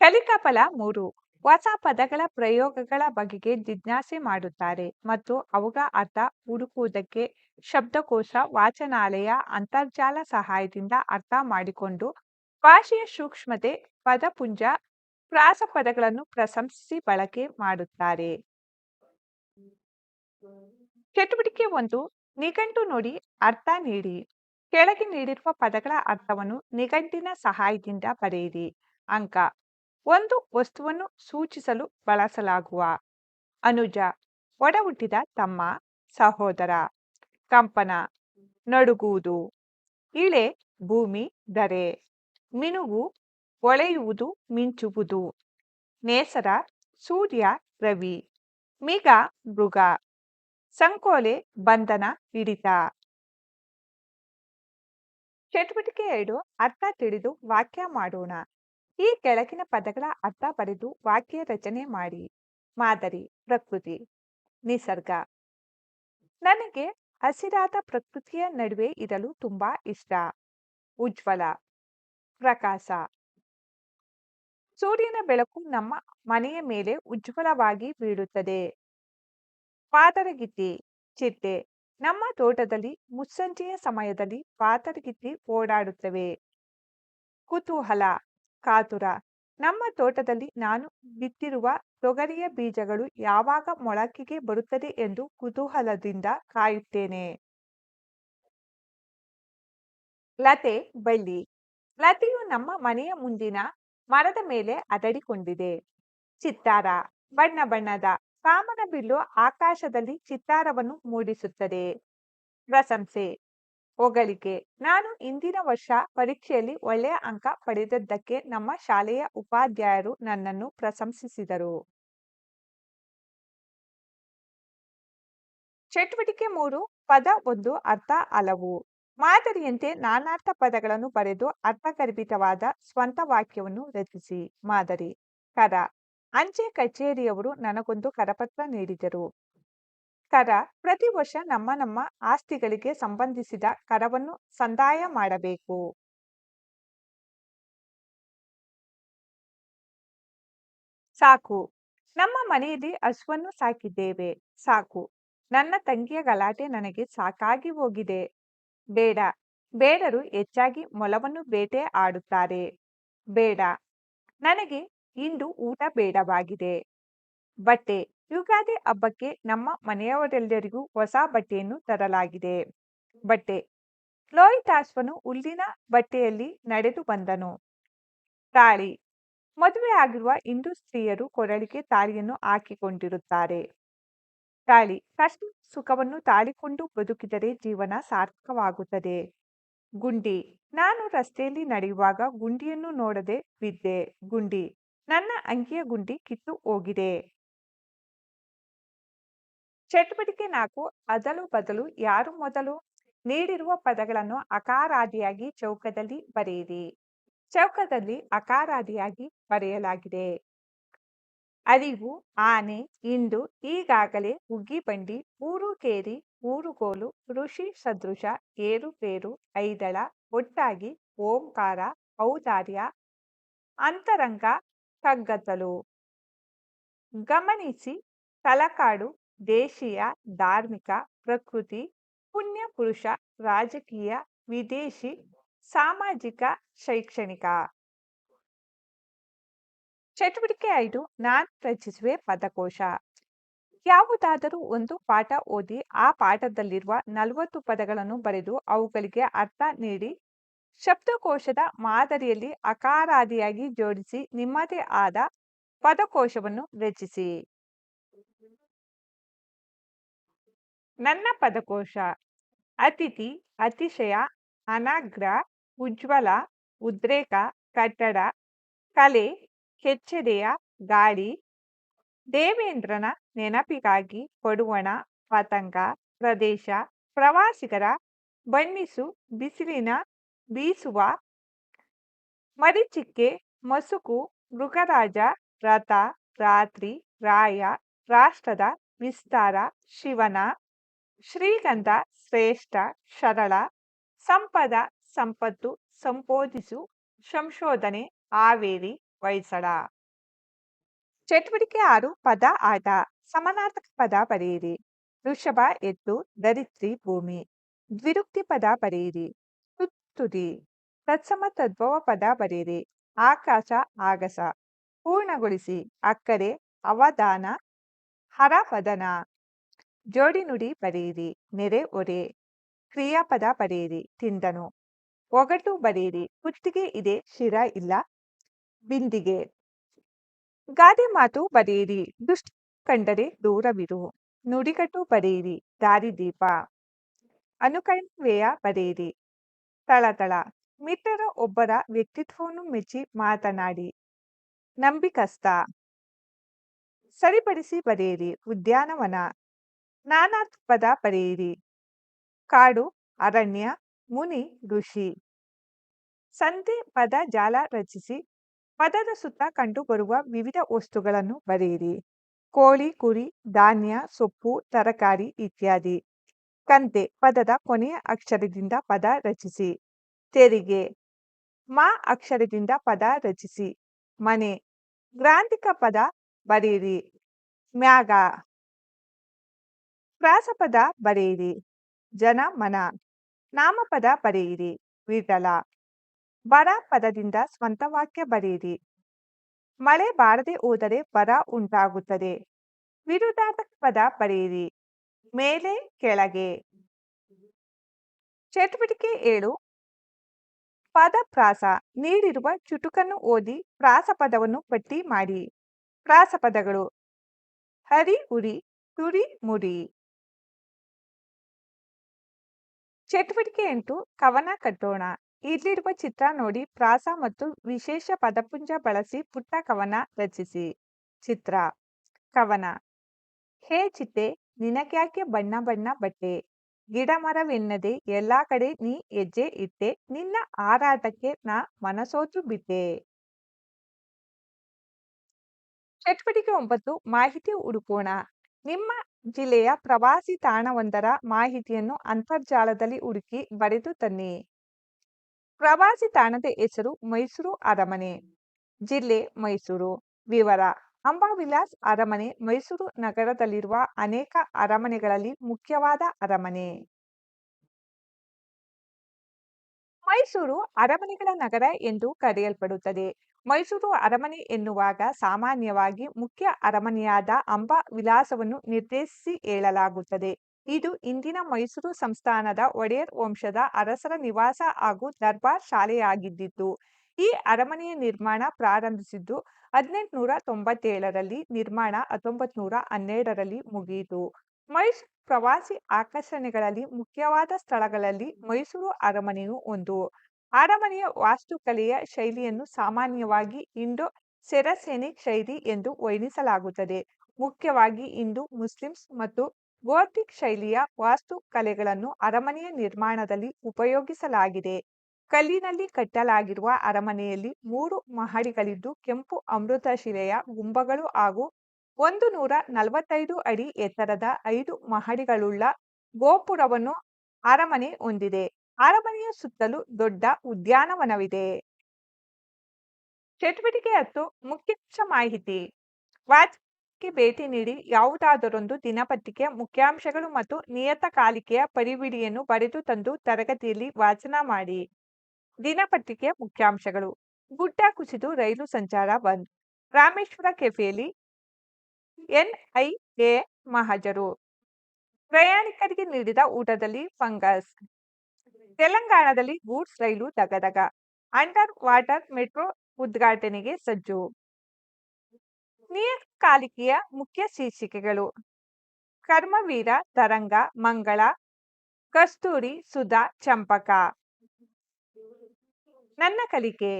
ಕಲಿಕಾ ಫಲ ಮೂರು. ಹೊಸ ಪದಗಳ ಪ್ರಯೋಗಗಳ ಬಗೆಗೆ ಜಿಜ್ಞಾಸೆ ಮಾಡುತ್ತಾರೆ ಮತ್ತು ಅವುಗಳ ಅರ್ಥ ಹುಡುಕುವುದಕ್ಕೆ ಶಬ್ದಕೋಶ, ವಾಚನಾಲಯ, ಅಂತರ್ಜಾಲ ಸಹಾಯದಿಂದ ಅರ್ಥ ಮಾಡಿಕೊಂಡು ಭಾಷೆಯ ಸೂಕ್ಷ್ಮತೆ, ಪದಪುಂಜ ಪ್ರಾಸ ಪದಗಳನ್ನು ಪ್ರಶಂಸಿಸಿ ಬಳಕೆ ಮಾಡುತ್ತಾರೆ. ಚಟುವಟಿಕೆ ಒಂದು, ನಿಘಂಟು ನೋಡಿ ಅರ್ಥ ನೀಡಿ. ಕೆಳಗೆ ನೀಡಿರುವ ಪದಗಳ ಅರ್ಥವನ್ನು ನಿಘಂಟಿನ ಸಹಾಯದಿಂದ ಬರೆಯಿರಿ. ಅಂಕ ಒಂದು ವಸ್ತುವನ್ನು ಸೂಚಿಸಲು ಬಳಸಲಾಗುವ ಅನುಜ, ಒಡಹುಟ್ಟಿದ ತಮ್ಮ ಸಹೋದರ, ಕಂಪನ, ನಡುಗುವುದು, ಇಳೆ, ಭೂಮಿ, ದರೆ, ಮಿನುಗು, ಒಳೆಯುವುದು, ಮಿಂಚುವುದು, ನೇಸರ, ಸೂರ್ಯ, ರವಿ, ಮಿಗ, ಮೃಗ, ಸಂಕೋಲೆ, ಬಂಧನ, ಹಿಡಿತ. ಚಟುವಟಿಕೆ ಎರಡು ಅರ್ಥ ತಿಳಿದು ವಾಕ್ಯ ಮಾಡೋಣ. ಈ ಕೆಳಗಿನ ಪದಗಳ ಅರ್ಥ ಬರೆದು ವಾಕ್ಯ ರಚನೆ ಮಾಡಿ. ಮಾದರಿ, ಪ್ರಕೃತಿ, ನಿಸರ್ಗ. ನನಗೆ ಹಸಿರಾದ ಪ್ರಕೃತಿಯ ನಡುವೆ ಇರಲು ತುಂಬಾ ಇಷ್ಟ. ಉಜ್ವಲ, ಪ್ರಕಾಶ. ಸೂರ್ಯನ ಬೆಳಕು ನಮ್ಮ ಮನೆಯ ಮೇಲೆ ಉಜ್ವಲವಾಗಿ ಬೀಳುತ್ತದೆ. ಪಾತರಗಿತ್ತಿ, ಚಿಟ್ಟೆ. ನಮ್ಮ ತೋಟದಲ್ಲಿ ಮುಸ್ಸಂಜೆಯ ಸಮಯದಲ್ಲಿ ಪಾತರಗಿತ್ತಿ ಓಡಾಡುತ್ತವೆ. ಕುತೂಹಲ. ಕಾತುರ. ನಮ್ಮ ತೋಟದಲ್ಲಿ ನಾನು ಬಿತ್ತಿರುವ ತೊಗರಿಯ ಬೀಜಗಳು ಯಾವಾಗ ಮೊಳಕೆಗೆ ಬರುತ್ತದೆ ಎಂದು ಕುತೂಹಲದಿಂದ ಕಾಯುತ್ತೇನೆ. ಲತೆ, ಬಳ್ಳಿ. ಲತೆಯು ನಮ್ಮ ಮನೆಯ ಮುಂದಿನ ಮರದ ಮೇಲೆ ಅದಡಿಕೊಂಡಿದೆ ಚಿತ್ತಾರ, ಬಣ್ಣ ಬಣ್ಣದ ಕಾಮನ ಬಿಲ್ಲು ಆಕಾಶದಲ್ಲಿ ಚಿತ್ತಾರವನ್ನು ಮೂಡಿಸುತ್ತದೆ. ಪ್ರಶಂಸೆ. ಹೊಗಳಿಕೆ ನಾನು ಇಂದಿನ ವರ್ಷ ಪರೀಕ್ಷೆಯಲ್ಲಿ ಒಳ್ಳೆಯ ಅಂಕ ಪಡೆದದ್ದಕ್ಕೆ ನಮ್ಮ ಶಾಲೆಯ ಉಪಾಧ್ಯಾಯರು ನನ್ನನ್ನು ಪ್ರಶಂಸಿಸಿದರು. ಚಟುವಟಿಕೆ ಮೂರು, ಪದ ಒಂದು ಅರ್ಥ ಹಲವು ಮಾದರಿಯಂತೆ ನಾನಾರ್ಥ ಪದಗಳನ್ನು ಬರೆದು ಅರ್ಥಗರ್ಭಿತವಾದ ಸ್ವಂತ ವಾಕ್ಯವನ್ನು ರಚಿಸಿ. ಮಾದರಿ. ಕರ. ಅಂಚೆ ಕಚೇರಿಯವರು ನನಗೊಂದು ಕರಪತ್ರ ನೀಡಿದರು. ಕರ ಪ್ರತಿ ವರ್ಷ ನಮ್ಮ ನಮ್ಮ ಆಸ್ತಿಗಳಿಗೆ ಸಂಬಂಧಿಸಿದ ಕರವನ್ನು ಸಂದಾಯ ಮಾಡಬೇಕು. ಸಾಕು. ನಮ್ಮ ಮನೆಯಲ್ಲಿ ಹಸುವನ್ನು ಸಾಕಿದ್ದೇವೆ. ಸಾಕು. ನನ್ನ ತಂಗಿಯ ಗಲಾಟೆ ನನಗೆ ಸಾಕಾಗಿ ಹೋಗಿದೆ. ಬೇಡ. ಬೇಡರು ಹೆಚ್ಚಾಗಿ ಮೊಲವನ್ನು ಬೇಟೆ ಆಡುತ್ತಾರೆ. ಬೇಡ. ನನಗೆ ಇಂದು ಊಟ ಬೇಡವಾಗಿದೆ. ಬಟ್ಟೆ. ಯುಗಾದಿ ಹಬ್ಬಕ್ಕೆ ನಮ್ಮ ಮನೆಯವರೆಲ್ಲರಿಗೂ ಹೊಸ ಬಟ್ಟೆಯನ್ನು ತರಲಾಗಿದೆ. ಬಟ್ಟೆ. ಲೋಹಿತಾಶ್ವನು ಹುಲ್ಲಿನ ಬಟ್ಟೆಯಲ್ಲಿ ನಡೆದು ಬಂದನು. ತಾಳಿ. ಮದುವೆ ಆಗಿರುವ ಹಿಂದೂ ಸ್ತ್ರೀಯರು ಕೊರಳಿಗೆ ತಾಳಿಯನ್ನು ಹಾಕಿಕೊಂಡಿರುತ್ತಾರೆ. ತಾಳಿ. ಕಷ್ಟ ಸುಖವನ್ನು ತಾಳಿಕೊಂಡು ಬದುಕಿದರೆ ಜೀವನ ಸಾರ್ಥಕವಾಗುತ್ತದೆ. ಗುಂಡಿ. ನಾನು ರಸ್ತೆಯಲ್ಲಿ ನಡೆಯುವಾಗ ಗುಂಡಿಯನ್ನು ನೋಡದೆ ಬಿದ್ದೆ. ಗುಂಡಿ. ನನ್ನ ಅಂಗಿಯ ಗುಂಡಿ ಕಿತ್ತು ಹೋಗಿದೆ. ಚಟುವಟಿಕೆ ನಾಲ್ಕು, ಅದಲು ಬದಲು ಯಾರು ಮೊದಲು ನೀಡಿರುವ ಪದಗಳನ್ನು ಅಕಾರಾದಿಯಾಗಿ ಚೌಕದಲ್ಲಿ ಬರೆಯಿರಿ. ಚೌಕದಲ್ಲಿ ಅಕಾರಾದಿಯಾಗಿ ಬರೆಯಲಾಗಿದೆ. ಅರಿವು, ಆನೆ ಇಂದು ಈಗಾಗಲೇ ಉಗ್ಗಿ ಬಂಡಿ, ಊರು ಕೇರಿ, ಊರುಗೋಲು, ಋಷಿ ಸದೃಶ ಏರುಪೇರು ಐದಳ, ಒಟ್ಟಾಗಿ, ಓಂಕಾರ, ಔದಾರ್ಯ, ಅಂತರಂಗ ಕಗ್ಗತ್ತಲು ಗಮನಿಸಿ, ತಲಕಾಡು ದೇಶೀಯ, ಧಾರ್ಮಿಕ, ಪ್ರಕೃತಿ, ಪುಣ್ಯ ಪುರುಷ, ರಾಜಕೀಯ, ವಿದೇಶಿ, ಸಾಮಾಜಿಕ, ಶೈಕ್ಷಣಿಕ. ಚಟುವಟಿಕೆ ಐದು, ನಾನ್ ರಚಿಸುವೆ ಪದಕೋಶ. ಯಾವುದಾದರೂ ಒಂದು ಪಾಠ ಓದಿ, ಆ ಪಾಠದಲ್ಲಿರುವ ನಲವತ್ತು ಪದಗಳನ್ನು ಬರೆದು ಅವುಗಳಿಗೆ ಅರ್ಥ ನೀಡಿ, ಶಬ್ದಕೋಶದ ಮಾದರಿಯಲ್ಲಿ ಅಕಾರಾದಿಯಾಗಿ ಜೋಡಿಸಿ ನಿಮ್ಮದೇ ಆದ ಪದಕೋಶವನ್ನು ರಚಿಸಿ. ನನ್ನ ಪದಕೋಶ ಅತಿಥಿ, ಅತಿಶಯ, ಅನಾಗ್ರ, ಉಜ್ವಲ, ಉದ್ರೇಕ, ಕಟ್ಟಡ, ಕಲೆ, ಕೆಚ್ಚೆದೆಯ ಗಾಳಿ ದೇವೇಂದ್ರನ ನೆನಪಿಗಾಗಿ ಕೊಡುವಣ ಪತಂಗ, ಪ್ರದೇಶ, ಪ್ರವಾಸಿಗರ ಬಣ್ಣಿಸು, ಬಿಸಿಲಿನ ಬೀಸುವ, ಮರಿಚಿಕ್ಕೆ, ಮಸುಕು, ಮೃಗರಾಜ, ರಥ, ರಾತ್ರಿ, ರಾಯ, ರಾಷ್ಟ್ರದ ವಿಸ್ತಾರ, ಶಿವನ ಶ್ರೀಗಂಧ ಶ್ರೇಷ್ಠ, ಸರಳ, ಸಂಪದ, ಸಂಪತ್ತು ಸಂಪೋಧಿಸು ಸಂಶೋಧನೆ, ಹಾವೇರಿ, ಹೊಯ್ಸಳ. ಚಟುವಟಿಕೆ ಆರು, ಪದ ಆಟ ಸಮಾನಾರ್ಥಕ ಪದ ಬರೆಯಿರಿ. ವೃಷಭ ಎತ್ತು ದರಿತ್ರಿ ಭೂಮಿ. ದ್ವಿರುಕ್ತಿ ಪದ ಬರೆಯಿರಿ. ತುತ್ತುದಿ ತತ್ಸಮ ತದ್ಭವ ಪದ ಬರೆಯಿರಿ. ಆಕಾಶ, ಆಗಸ. ಪೂರ್ಣಗೊಳಿಸಿ. ಅಕ್ಕರೆ, ಅವಧಾನ, ಹರಪದನ. ಜೋಡಿ ನುಡಿ ಬರೆಯಿರಿ, ನೆರೆ ಒರೆ. ಕ್ರಿಯಾಪದ ಬರೆಯಿರಿ, ತಿಂದನು. ಒಗಟು ಬರೆಯಿರಿ, ಕುತ್ತಿಗೆ ಇದೆ, ಶಿರ ಇಲ್ಲ. ಬಿಂದಿಗೆ. ಗಾದೆ ಮಾತು ಬರೆಯಿರಿ, ದುಷ್ಟ ಕಂಡರೆ ದೂರವಿರು. ನುಡಿಗಟ್ಟು ಬರೆಯಿರಿ ದಾರಿದೀಪ ಅನುಕರಣೆಯ ಬರೆಯಿರಿ. ತಳತಳ. ಮಿತ್ರರ ಒಬ್ಬರ ವ್ಯಕ್ತಿತ್ವವನ್ನು ಮೆಚ್ಚಿ ಮಾತನಾಡಿ. ನಂಬಿಕಸ್ತ ಸರಿಪಡಿಸಿ ಬರೆಯಿರಿ, ಉದ್ಯಾನವನ. ನಾನಾರ್ಥ ಪದ ಬರೆಯಿರಿ ಕಾಡು, ಅರಣ್ಯ, ಮುನಿ, ಋಷಿ. ಸಂಧಿ ಪದ, ಜಾಲ ರಚಿಸಿ, ಪದದ ಸುತ್ತ ಕಂಡುಬರುವ ವಿವಿಧ ವಸ್ತುಗಳನ್ನು ಬರೆಯಿರಿ. ಕೋಳಿ, ಕುರಿ, ಧಾನ್ಯ, ಸೊಪ್ಪು, ತರಕಾರಿ ಇತ್ಯಾದಿ. ಕಂತೆ, ಪದದ ಕೊನೆಯ ಅಕ್ಷರದಿಂದ ಪದ ರಚಿಸಿ. ತೆರಿಗೆ, ಮಾ ಅಕ್ಷರದಿಂದ ಪದ ರಚಿಸಿ. ಮನೆ, ಗ್ರಾಂಥಿಕ ಪದ ಬರೆಯಿರಿ. ಮ್ಯಾಗ ಪ್ರಾಸಪದ ಬರೆಯಿರಿ. ಜನ ಮನ. ನಾಮಪದ ಬರೆಯಿರಿ. ವಿಠಲ ಬರ ಪದದಿಂದ ಸ್ವಂತ ವಾಕ್ಯ ಬರೆಯಿರಿ. ಮಳೆ ಬಾರದೆ ಹೋದರೆ ಬರ ಉಂಟಾಗುತ್ತದೆ. ವಿರುದ್ಧಾರ್ಥಕ ಪದ ಬರೆಯಿರಿ. ಮೇಲೆ, ಕೆಳಗೆ. ಚಟುವಟಿಕೆ ಏಳು. ಪದ ಪ್ರಾಸ. ನೀಡಿರುವ ಚುಟುಕನ್ನು ಓದಿ ಪ್ರಾಸಪದವನ್ನು ಪಟ್ಟಿ ಮಾಡಿ. ಪ್ರಾಸಪದಗಳು. ಹರಿ ಉರಿ, ತುರಿ ಮುರಿ. ಚಟುವಟಿಕೆ ಎಂಟು ಕವನ ಕಟ್ಟೋಣ. ಇಲ್ಲಿರುವ ಚಿತ್ರ ನೋಡಿ, ಪ್ರಾಸ ಮತ್ತು ವಿಶೇಷ ಪದಪುಂಜ ಬಳಸಿ ಪುಟ್ಟ ಕವನ ರಚಿಸಿ. ಚಿತ್ರ, ಕವನ. ಹೇ ಚಿತ್ತೆ, ನಿನಗ್ಯಾಕೆ ಬಣ್ಣ ಬಣ್ಣ ಬಟ್ಟೆ? ಗಿಡ ಮರವೆನ್ನದೆ ಎಲ್ಲಾ ಕಡೆ ನೀ ಹೆಜ್ಜೆ ಇಟ್ಟೆ, ನಿನ್ನ ಹಾರಾಟಕ್ಕೆ ನಾ ಮನಸೋತು ಬಿಟ್ಟೆ. ಚಟುವಟಿಕೆ ಒಂಬತ್ತು, ಮಾಹಿತಿ ಹುಡುಕೋಣ. ನಿಮ್ಮ ಜಿಲ್ಲೆಯ ಪ್ರವಾಸಿ ತಾಣವೊಂದರ ಮಾಹಿತಿಯನ್ನು ಅಂತರ್ಜಾಲದಲ್ಲಿ ಹುಡುಕಿ ಬರೆದು ತನ್ನಿ. ಪ್ರವಾಸಿ ತಾಣದ ಹೆಸರು ಮೈಸೂರು ಅರಮನೆ. ಜಿಲ್ಲೆ ಮೈಸೂರು. ವಿವರ, ಅಂಬಾವಿಲಾಸ್ ಅರಮನೆ ಮೈಸೂರು ನಗರದಲ್ಲಿರುವ ಅನೇಕ ಅರಮನೆಗಳಲ್ಲಿ ಮುಖ್ಯವಾದ ಅರಮನೆ. ಮೈಸೂರು ಅರಮನೆಗಳ ನಗರ ಎಂದು ಕರೆಯಲ್ಪಡುತ್ತದೆ. ಮೈಸೂರು ಅರಮನೆ ಎನ್ನುವಾಗ ಸಾಮಾನ್ಯವಾಗಿ ಮುಖ್ಯ ಅರಮನೆಯಾದ ಅಂಬಾ ವಿಲಾಸವನ್ನು ನಿರ್ದೇಶಿಸಿ ಹೇಳಲಾಗುತ್ತದೆ. ಇದು ಇಂದಿನ ಮೈಸೂರು ಸಂಸ್ಥಾನದ ಒಡೆಯರ್ ವಂಶದ ಅರಸರ ನಿವಾಸ ಹಾಗೂ ದರ್ಬಾರ್ ಶಾಲೆಯಾಗಿದ್ದಿತು ಈ ಅರಮನೆಯ ನಿರ್ಮಾಣ ಪ್ರಾರಂಭಿಸಿದ್ದು ಹದಿನೆಂಟುನೂರ ತೊಂಬತ್ತೇಳರಲ್ಲಿ ನಿರ್ಮಾಣ ಹತ್ತೊಂಬತ್ ನೂರ ಹನ್ನೆರಡರಲ್ಲಿ ಮುಗಿಯಿತು. ಮೈಸೂರು ಪ್ರವಾಸಿ ಆಕರ್ಷಣೆಗಳಲ್ಲಿ ಮುಖ್ಯವಾದ ಸ್ಥಳಗಳಲ್ಲಿ ಮೈಸೂರು ಅರಮನೆಯು ಒಂದು. ಅರಮನೆಯ ವಾಸ್ತುಕಲೆಯ ಶೈಲಿಯನ್ನು ಸಾಮಾನ್ಯವಾಗಿ ಇಂಡೋ ಸೆರಸೆನಿಕ್ ಶೈಲಿ ಎಂದು ವರ್ಣಿಸಲಾಗುತ್ತದೆ. ಮುಖ್ಯವಾಗಿ ಇಂದು ಮುಸ್ಲಿಮ್ಸ್ ಮತ್ತು ಗೋಥಿಕ್ ಶೈಲಿಯ ವಾಸ್ತುಕಲೆಗಳನ್ನು ಅರಮನೆಯ ನಿರ್ಮಾಣದಲ್ಲಿ ಉಪಯೋಗಿಸಲಾಗಿದೆ. ಕಲ್ಲಿನಲ್ಲಿ ಕಟ್ಟಲಾಗಿರುವ ಅರಮನೆಯಲ್ಲಿ ಮೂರು ಮಹಡಿಗಳಿದ್ದು, ಕೆಂಪು ಅಮೃತಶಿಲೆಯ ಗುಂಬಗಳು ಹಾಗೂ ಒಂದು ನೂರ ನಲವತ್ತೈದು ಅಡಿ ಎತ್ತರದ ಐದು ಮಹಡಿಗಳುಳ್ಳ ಗೋಪುರವನ್ನು ಅರಮನೆ ಹೊಂದಿದೆ. ಅರಮನೆಯ ಸುತ್ತಲೂ ದೊಡ್ಡ ಉದ್ಯಾನವನವಿದೆ. ಚಟುವಟಿಕೆ ಹತ್ತು ಮುಖ್ಯಾಂಶ ಮಾಹಿತಿ. ವಾಚಕಕ್ಕೆ ಭೇಟಿ ನೀಡಿ ಯಾವುದಾದರೊಂದು ದಿನಪತ್ರಿಕೆ, ಮುಖ್ಯಾಂಶಗಳು ಮತ್ತು ನಿಯತಕಾಲಿಕೆಯ ಪರಿವಿಡಿಯನ್ನು ಬರೆದು ತಂದು ತರಗತಿಯಲ್ಲಿ ವಾಚನ ಮಾಡಿ. ದಿನಪತ್ರಿಕೆಯ ಮುಖ್ಯಾಂಶಗಳು. ಗುಡ್ಡ ಕುಸಿದು ರೈಲು ಸಂಚಾರ ಬಂದ್. ರಾಮೇಶ್ವರ ಕೆಫೆಯಲ್ಲಿ ಎನ್ಐಎ ಮಹಾಜರು. ಪ್ರಯಾಣಿಕರಿಗೆ ನೀಡಿದ ಊಟದಲ್ಲಿ ಫಂಗಸ್. ತೆಲಂಗಾಣದಲ್ಲಿ ಗೂಡ್ಸ್ ರೈಲು ದಗದಗ ಅಂಡರ್ ವಾಟರ್ ಮೆಟ್ರೋ ಉದ್ಘಾಟನೆಗೆ ಸಜ್ಜು. ನಿಯತಕಾಲಿಕೆಯ ಮುಖ್ಯ ಶೀರ್ಷಿಕೆಗಳು, ಕರ್ಮವೀರ, ತರಂಗ, ಮಂಗಳ, ಕಸ್ತೂರಿ ಸುಧಾ, ಚಂಪಕ. ನನ್ನ ಕಲಿಕೆ.